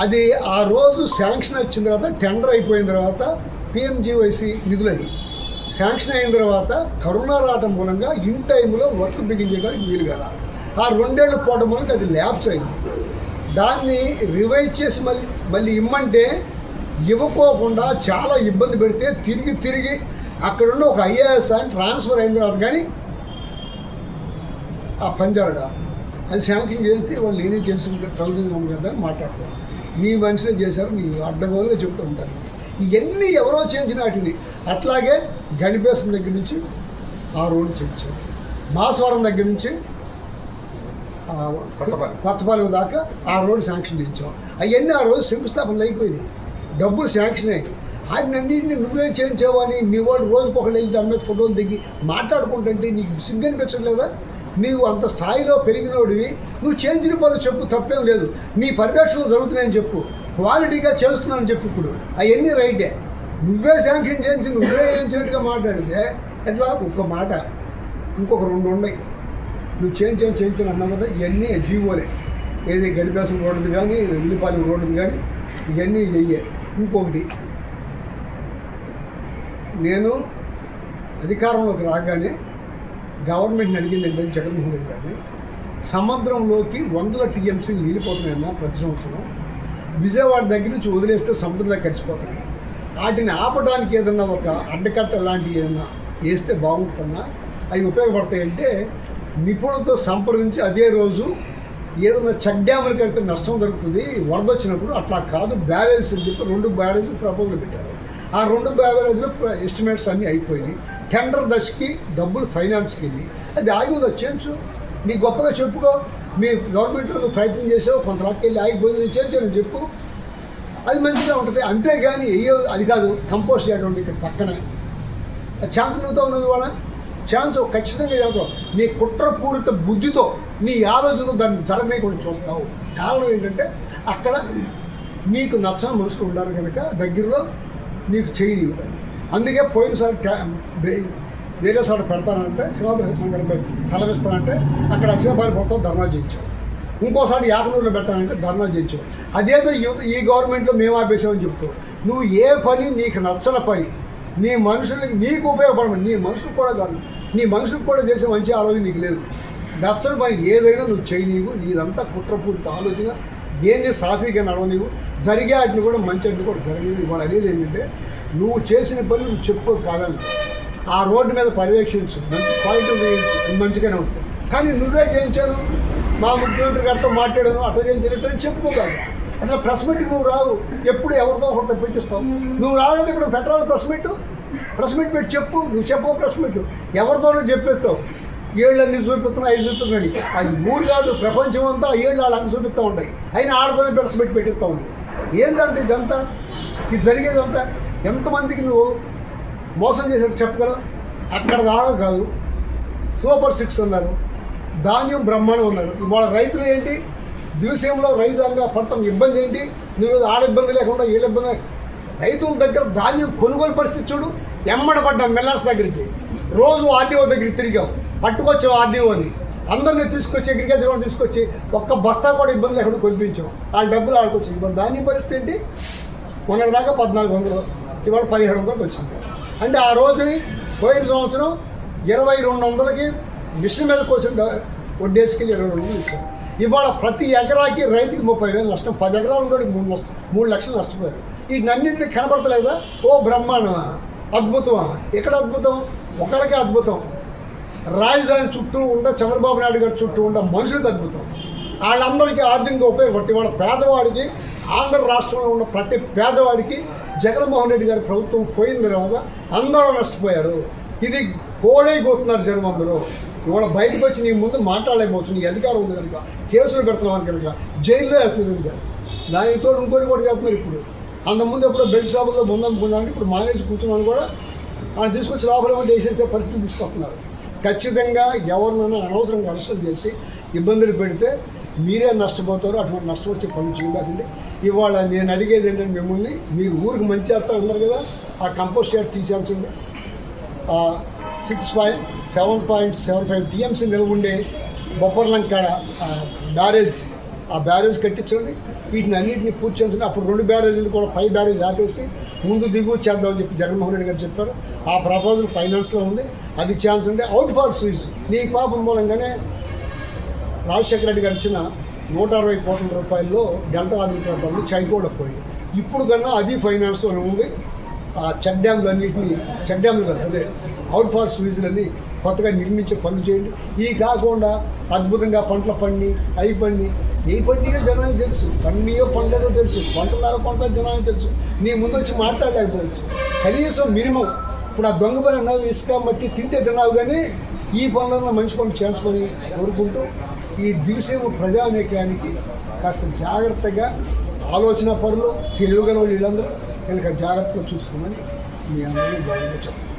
అది ఆ రోజు శాంక్షన్ వచ్చిన తర్వాత టెండర్ అయిపోయిన తర్వాత పిఎంజీవైసీ నిధులయ్యి. శాంక్షన్ అయిన తర్వాత కరోనా రావటం మూలంగా ఇన్ టైంలో వర్క్ బిగించడానికి వీలు కదా ఆ రెండేళ్ళు పోవడం మూలంగా అది ల్యాబ్స్ అయింది. దాన్ని రివైజ్ చేసి మళ్ళీ మళ్ళీ ఇమ్మంటే ఇవ్వకోకుండా చాలా ఇబ్బంది పెడితే తిరిగి తిరిగి అక్కడున్న ఒక ఐఏఎస్ అని ట్రాన్స్ఫర్ అయిన తర్వాత కానీ ఆ పని అది శాంక్షన్ చేస్తే వాళ్ళు నేనే చేసుకుంటే తల్లిదండ్రులు కదా అని మాట్లాడతారు నీ మనిషినే చేశారు నీ అడ్డగోలుగా చెప్తూ ఉంటారు. ఇవన్నీ ఎవరో చేయించిన వాటిని అట్లాగే గడిపేసిన దగ్గర నుంచి ఆ రోడ్డు చేయించాం మాసవరం దగ్గర నుంచి. కొత్తపాలెం దాకా ఆ రోడ్డు శాంక్షన్ చేయించాం. అవన్నీ ఆ రోజు శంకుస్థాపనలు అయిపోయినాయి. డబ్బులు శాంక్షన్ అయ్యి వాటినన్నింటినీ నువ్వే చేయించావు అని మీ వాడు రోజుకి ఒకళ్ళు వెళ్ళి దాని మీద ఫోటోలు దిగి మాట్లాడుకుంటుంటే నీకు సిగ్గు అనిపించట్లేదా? నీవు అంత స్థాయిలో పెరిగినోడివి నువ్వు చేయించిన పనులు చెప్పు తప్పేం లేదు. నీ పర్యవేక్షణలు జరుగుతున్నాయని చెప్పు. క్వాలిటీగా చేస్తున్నానని చెప్పు ఇప్పుడు. అవన్నీ రైటే. నువ్వే శాంక్షన్ చేయించి నువ్వే చేయించినట్టుగా మాట్లాడితే ఎట్లా? ఒక్క మాట. ఇంకొక రెండు ఉన్నాయి. నువ్వు చేంజ్ చేంజ్ చేయించిన అన్నావు కదా ఇవన్నీ జీవోలే. ఏది గడిపేసం రోడ్డుది కానీ ఉల్లిపాలెం రోడ్డుది కానీ ఇవన్నీ చెయ్యే ఇంకొకటి. నేను అధికారంలోకి రాగానే గవర్నమెంట్ని అడిగింది ఏంటంటే జగన్మోహన్ రెడ్డి గారిని సముద్రంలోకి వందల టీఎంసీలు నీళ్ళిపోతున్నాయన్న ప్రతి సంవత్సరం. విజయవాడ దగ్గర నుంచి వదిలేస్తే సముద్రంలో కలిసిపోతున్నాయి. వాటిని ఆపడానికి ఏదన్నా ఒక అడ్డకట్ట లాంటివి ఏదన్నా వేస్తే బాగుంటుందన్నా అవి ఉపయోగపడతాయంటే నిపుణులతో సంప్రదించి అదే రోజు ఏదైనా చెక్ డ్యాములు కడితే నష్టం జరుగుతుంది వరద వచ్చినప్పుడు అట్లా కాదు బ్యారేజ్ అని చెప్పి రెండు బ్యారేజ్ ప్రపోజల్ పెట్టారు. ఆ రెండు బ్యావరేజ్లు ఎస్టిమేట్స్ అన్నీ అయిపోయినాయి. టెండర్ దశకి డబ్బులు ఫైనాన్స్కి వెళ్ళి అది ఆగి ఉంది? చేయించు. నీ గొప్పగా చెప్పుకో. మీ గవర్నమెంట్లో నువ్వు ప్రయత్నం చేసావు కొంత రాత్రి వెళ్ళి ఆగిపోయింది అని చెప్పు. అది మంచిగా ఉంటుంది. అంతేగాని ఏ అది కాదు కంపోస్ట్ చేయడం ఇక్కడ పక్కన. ఛాన్స్ నువ్వుతావు నువ్వు ఇవాళ? ఛాన్స్ ఖచ్చితంగా ఛాన్స్ నీ కుట్రపూరిత బుద్ధితో నీ ఆలోచనతో దాన్ని జరగనీయకుండా చూస్తావు. కారణం ఏంటంటే అక్కడ నీకు నచ్చని మనుషులు ఉండాలి కనుక దగ్గరలో నీకు చేయనీవు అందుకే పోయినసారి వేరే సార్ పెడతానంటే శ్రీనాథ సత్యం గారిపై తలవిస్తానంటే అక్కడ అశ్వపాలి పొట్టతో ధర్నా చేయించాం ఇంకోసారి యాకనూరులో పెట్టానంటే ధర్నా చేయించావు. అదేదో ఈ- ఈ గవర్నమెంట్లో మేము ఆపేసామని చెప్తూ నువ్వు ఏ పని నీకు నచ్చని పని నీ మనుషులకి నీకు ఉపయోగపడమని నీ మనుషులకు కూడా కాదు నీ మనుషులకు కూడా చేసే మంచి ఆలోచన నీకు లేదు. నచ్చని పని ఏదైనా నువ్వు చేయనీవు నీదంతా కుట్రపూరిత ఆలోచన. దేన్ని సాఫీగా నడవనీవు జరిగే వాటిని కూడా మంచి అడ్డు కూడా జరగనీవు ఇవాళ అనేది ఏంటంటే నువ్వు చేసిన పని నువ్వు చెప్పుకో కాదని. ఆ రోడ్డు మీద పర్యవేక్షించు. మంచి క్వాలిటీ వేయించు మంచిగానే ఉంటుంది. కానీ నువ్వే చేయించాను. మా ముఖ్యమంత్రి గారితో మాట్లాడాను. అట్లా చేయించినట్టు అని చెప్పుకోగలరు అసలు ప్రెస్ మీట్కి నువ్వు రావు ఎప్పుడు ఎవరితో ఒకటి పెట్టిస్తావు నువ్వు రాలేదు ఇప్పుడు పెట్టరాదు ప్రెస్ మీట్ ప్రెస్ మీట్ పెట్టి చెప్పు. నువ్వు చెప్పవు ప్రెస్ మీట్ ఎవరితోనో చెప్పేస్తావు. ఏళ్ళన్నీ చూపిస్తున్నా ఐదు చూపిస్తున్నాయి అది ఊరు కాదు ప్రపంచం అంతా ఏళ్ళు అన్ని చూపిస్తూ ఉంటాయి అయినా ఆడతోనే ప్రెస్ పెట్టి పెట్టిస్తూ ఉంది. ఏంటంటే ఇదంతా? ఇది జరిగేదంతా ఎంతమందికి నువ్వు మోసం చేసేట్టు చెప్పగలవు? అక్కడ దాకా కాదు. సూపర్ సిక్స్ ఉన్నారు. ధాన్యం బ్రహ్మాండం ఉన్నారు. ఇవాళ రైతులు ఏంటి? దివసంలో రైతుగా పడతాం. ఇబ్బంది ఏంటి? నువ్వు ఆడ ఇబ్బంది లేకుండా వీళ్ళ ఇబ్బంది రైతుల దగ్గర ధాన్యం కొనుగోలు పరిస్థితి చూడు. ఎమ్మడబడ్డాం మిల్లర్స్ దగ్గరికి. రోజు ఆర్టీఓ దగ్గరికి తిరిగాం. పట్టుకొచ్చాం ఆర్డీఓని అందరినీ తీసుకొచ్చి అగ్రికల్చర్ వాళ్ళని తీసుకొచ్చి ఒక్క బస్తా కూడా ఇబ్బంది లేకుండా కొనిపించాం. వాళ్ళ డబ్బులు వాళ్ళకి వచ్చింది ఇప్పుడు ధాన్యం పరిస్థితి ఏంటి? మొన్నటి దాకా పద్నాలుగు వందలు ఇవాళ పదిహేడు వందలకు వచ్చింది. అంటే ఆ రోజుని పోయిన సంవత్సరం ఇరవై రెండు వందలకి మిషన్ మీద కోసం వడ్డేసుకెళ్ళి ఇరవై రెండు వందలు ఇచ్చారు. ఇవాళ ప్రతి ఎకరాకి రైతుకి ముప్పై వేలు నష్టం. పది ఎకరాలు కూడా మూడు లక్ష మూడు లక్షలు నష్టపోయారు. ఈ నన్నింటిని కనపడతలేదా? ఓ బ్రహ్మాండమా? అద్భుతమా? ఎక్కడ అద్భుతం? ఒకళ్ళకే అద్భుతం. రాజధాని చుట్టూ ఉండ చంద్రబాబు నాయుడు గారి చుట్టూ ఉండ మనుషులకు అద్భుతం. వాళ్ళందరికీ ఆర్థికంగా ఉపయోగపడి వాళ్ళ పేదవాడికి ఆంధ్ర రాష్ట్రంలో ఉన్న ప్రతి పేదవాడికి జగన్మోహన్ రెడ్డి గారి ప్రభుత్వం పోయిన తర్వాత అందరూ నష్టపోయారు. ఇది కోడైపోతున్నారు జనం అందరూ. ఇవాళ బయటకు వచ్చి నీ ముందు మాట్లాడలేకపోతుంది అధికారం ఉంది కనుక కేసులు పెడుతున్నావు కనుక జైల్లో వేస్తుంది కనుక దానితో ఇంకోటి కూడా చేస్తున్నారు ఇప్పుడు. అంతకుముందు ఎప్పుడో బెల్ట్ షాపుల్లో ముందు అమ్ముకున్నాను ఇప్పుడు మానేసి కూర్చున్నాను కూడా వాళ్ళు తీసుకొచ్చి లోపల ఏమో వేసేసే పరిస్థితులు తీసుకొస్తున్నారు. ఖచ్చితంగా ఎవరినైనా అనవసరంగా అరెస్టులు చేసి ఇబ్బందులు పెడితే మీరే నష్టపోతారు అటువంటి నష్టం వచ్చే పనులు చేయకండి ఇవాళ నేను అడిగేది ఏంటంటే మిమ్మల్ని మీరు ఊరికి మంచి చేస్తా ఉన్నారు కదా ఆ compost add తీసేయాల్సిందే. Six point seven point seven five TMC నిలవుండే బొప్పర్లంకాడ బ్యారేజ్ ఆ బ్యారేజ్ కట్టించండి. వీటిని అన్నింటినీ పూర్తి చేస్తుంది అప్పుడు రెండు బ్యారేజీలు కూడా పై బ్యారేజ్ ఆపేసి ముందు దిగువ చేద్దామని చెప్పి జగన్మోహన్ రెడ్డి గారు చెప్పారు. ఆ ప్రపోజల్ ఫైనాన్స్లో ఉంది. అది ఛాన్స్ ఉంటే అవుట్ ఫార్ స్వీజ్ నీ పాపం మూలంగానే రాజశేఖర రెడ్డి గారు ఇచ్చిన నూట అరవై కోట్ల రూపాయల్లో డెల్టా ఆధునిక పనులు చైకోడ పోయి. ఇప్పుడు కన్నా అది ఫైనాన్స్లో ఉంది. ఆ చెక్ డ్యామ్లు అన్నింటినీ చెక్ డ్యామ్లు కాదు అదే అవుట్ ఫార్ స్వీజులన్నీ కొత్తగా నిర్మించే పనులు చేయండి. ఈ కాకుండా అద్భుతంగా పంటల పండి అవి పండి ఏ పండుగ జనానికి తెలుసు పండియో పండదో తెలుసు పంటలాగా పంటల జనానికి తెలుసు. నీ ముందు వచ్చి మాట్లాడలేకపోవచ్చు. కనీసం మినిమం ఇప్పుడు ఆ దొంగ పని అన్నావు ఇసుక మట్టి తింటే తిన్నావు కానీ ఈ పనులన్నా మంచి పనులు చేసుకొని కోరుకుంటూ ఈ దివిసేమ ప్రజానేకానికి కాస్త జాగ్రత్తగా ఆలోచన పనులు తెలియగల వాళ్ళు వీళ్ళందరూ కనుక జాగ్రత్తగా చూసుకోమని మీ అందరినీ గౌరవంగా చెప్పండి